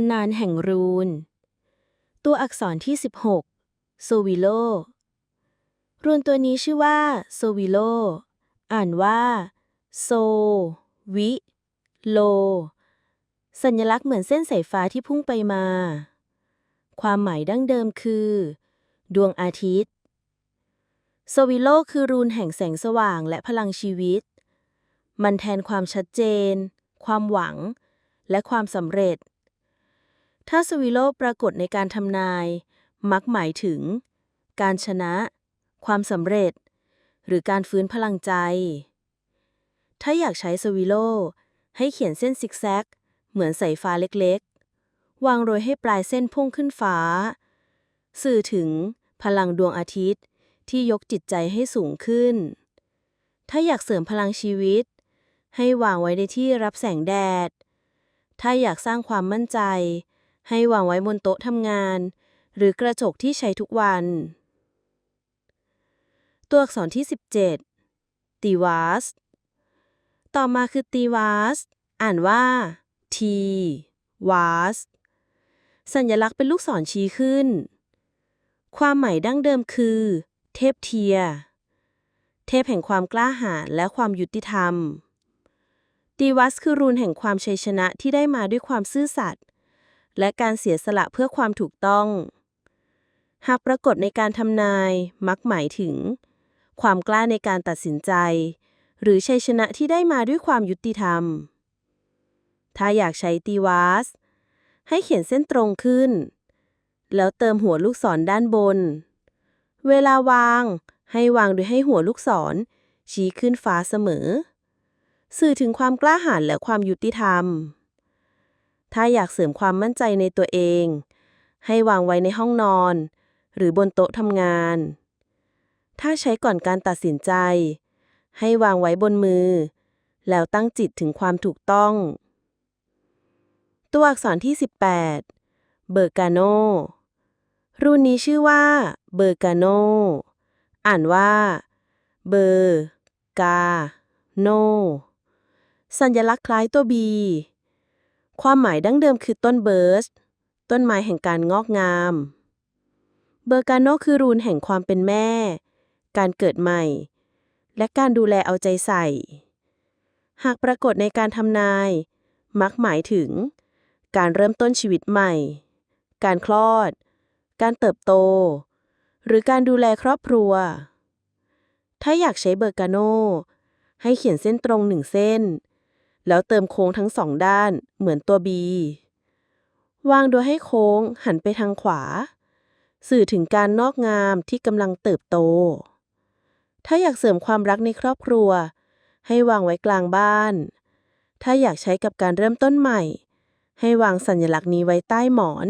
ำนานแห่งรูน ตัวอักษรที่ 16 โซวิโล รูนตัวนี้ชื่อว่าโซวิโล อ่านว่าโซวิโล สัญลักษณ์เหมือนเส้นสายฟ้าที่พุ่งไปมา ความหมายดั้งเดิมคือ ดวงอาทิตย์โซวิโลคือรูนแห่งแสงสว่างและพลังชีวิต มันแทนความชัดเจน ความหวัง และความสำเร็จ ถ้าโซวิโลปรากฏในการทำนาย มักหมายถึง การชนะ ความสำเร็จ หรือการฟื้นพลังใจ ถ้าอยากใช้โซวิโล ให้เขียนเส้นซิกแซก เหมือนสายฟ้าเล็กๆ วางโรยให้ปลายเส้นพุ่งขึ้นฟ้า สื่อถึงพลังดวงอาทิตย์ที่ยกจิตใจให้สูงขึ้น ถ้าอยากเสริมพลังชีวิต ให้วางไว้ในที่รับแสงแดด ถ้าอยากสร้างความมั่นใจ ให้วางไว้บนโต๊ะทำงาน หรือกระจกที่ใช้ทุกวัน ตัวอักษรที่ 17ตีวาส ต่อมาคือตีวาส อ่านว่าทีวาส สัญลักษณ์เป็นลูกศรชี้ขึ้น ความหมายดั้งเดิมคือ เทพเทีย เทพแห่งความกล้าหาญและความยุติธรรมตีวัสคือรูนแห่งความชัยชนะที่ได้มาด้วยความซื่อสัตย์ และการเสียสละเพื่อความถูกต้อง หากปรากฏในการทำนายมักหมายถึง ความกล้าในการตัดสินใจ หรือชัยชนะที่ได้มาด้วยความยุติธรรม ถ้าอยากใช้ตีวัสให้เขียนเส้นตรงขึ้น แล้วเติมหัวลูกศรด้านบน เวลาวางให้วางโดยให้หัวลูกศร ชี้ขึ้นฟ้าเสมอ สื่อถึงความกล้าหาญและความยุติธรรม ถ้าอยากเสริมความมั่นใจในตัวเอง ให้วางไว้ในห้องนอน หรือบนโต๊ะทำงาน ถ้าใช้ก่อนการตัดสินใจ ให้วางไว้บนมือ แล้วตั้งจิตถึงความถูกต้อง ตัวอักษรที่ 18 เบอร์กาโน รุ่นนี้ชื่อว่า เบอร์กาโน อ่านว่า เบอร์กาโน สัญลักษณ์คล้ายตัวบี ความหมายดั้งเดิมคือต้นเบิร์สต้นไม้แห่งการงอกงาม เบอร์กาโนคือรูนแห่งความเป็นแม่ การเกิดใหม่ และการดูแลเอาใจใส่ หากปรากฏในการทำนาย มักหมายถึง การเริ่มต้นชีวิตใหม่ การคลอด การเติบโต หรือการดูแลครอบครัว ถ้าอยากใช้เบอร์กาโนให้เขียนเส้นตรงหนึ่งเส้น แล้วเติมโค้งทั้งสองด้านเหมือนตัวบีวางโดยให้โค้งหันไปทางขวา สื่อถึงการนอกงามที่กำลังเติบโต ถ้าอยากเสริมความรักในครอบครัว ให้วางไว้กลางบ้าน ถ้าอยากใช้กับการเริ่มต้นใหม่ ให้วางสัญลักษณ์นี้ไว้ใต้หมอน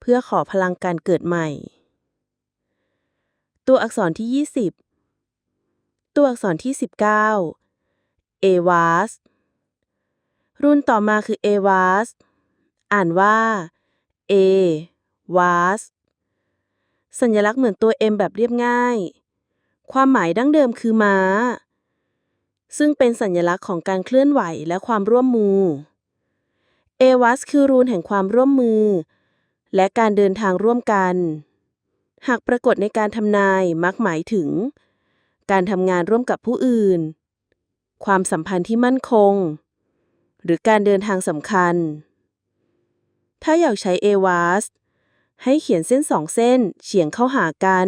เพื่อขอพลังการเกิดใหม่ ตัวอักษรที่ 20 ตัวอักษรที่ 19เอวาส รุ่นต่อมาคือเอวาสอ่านว่าเอวาสสัญลักษณ์เหมือนตัวเอ็มแบบเรียบง่าย ความหมายดั้งเดิมคือม้า ซึ่งเป็นสัญลักษณ์ของการเคลื่อนไหวและความร่วมมือ เอวัสคือรูนแห่งความร่วมมือ และการเดินทางร่วมกัน หากปรากฏในการทำนายมักหมายถึง การทำงานร่วมกับผู้อื่น ความสัมพันธ์ที่มั่นคง หรือการเดินทางสำคัญ ถ้าอยากใช้เอวาสให้เขียนเส้นสองเส้นเฉียงเข้าหากัน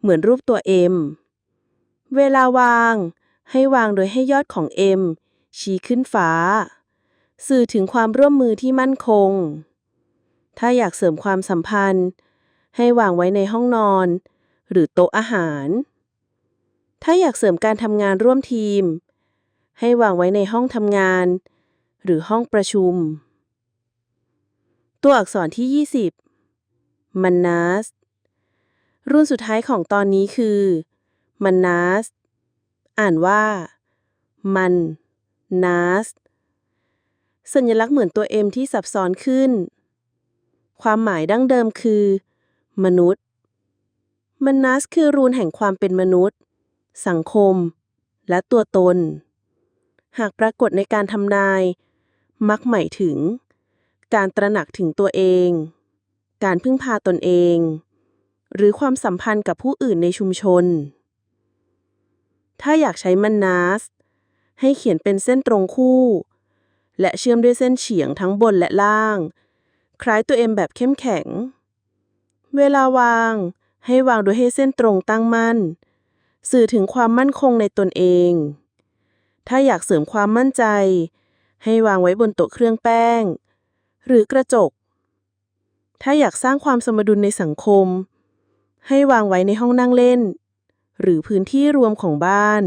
เหมือนรูปตัวเอ็มเวลาวาง ให้วางโดยให้ยอดของเอ็มชี้ขึ้นฟ้า สื่อถึงความร่วมมือที่มั่นคง ถ้าอยากเสริมความสัมพันธ์ ให้วางไว้ในห้องนอน หรือโต๊ะอาหาร ถ้าอยากเสริมการทำงานร่วมทีม ให้วางไว้ในห้องทำงาน หรือห้องประชุม ตัวอักษรที่ 20 มันนัสรุ่นสุดท้ายของตอนนี้คือมันนัสอ่านว่า มันนัสสัญลักษณ์เหมือนตัวเอ็มที่ซับซ้อนขึ้น ความหมายดั้งเดิมคือ มนุษย์มันนัสคือรูนแห่งความเป็นมนุษย์ สังคม และตัวตน หากปรากฏในการทำนาย มักหมายถึง การตระหนักถึงตัวเอง การพึ่งพาตนเอง หรือความสัมพันธ์กับผู้อื่นในชุมชน ถ้าอยากใช้มันนาสให้เขียนเป็นเส้นตรงคู่ และเชื่อมด้วยเส้นเฉียงทั้งบนและล่าง คล้ายตัวเอ็มแบบเข้มแข็ง เวลาวาง ให้วางโดยให้เส้นตรงตั้งมั่น สื่อถึงความมั่นคงในตนเอง ถ้าอยากเสริมความมั่นใจ ให้วางไว้บนโต๊ะเครื่องแป้ง หรือกระจก ถ้าอยากสร้างความสมดุลในสังคม ให้วางไว้ในห้องนั่งเล่น หรือพื้นที่รวมของบ้าน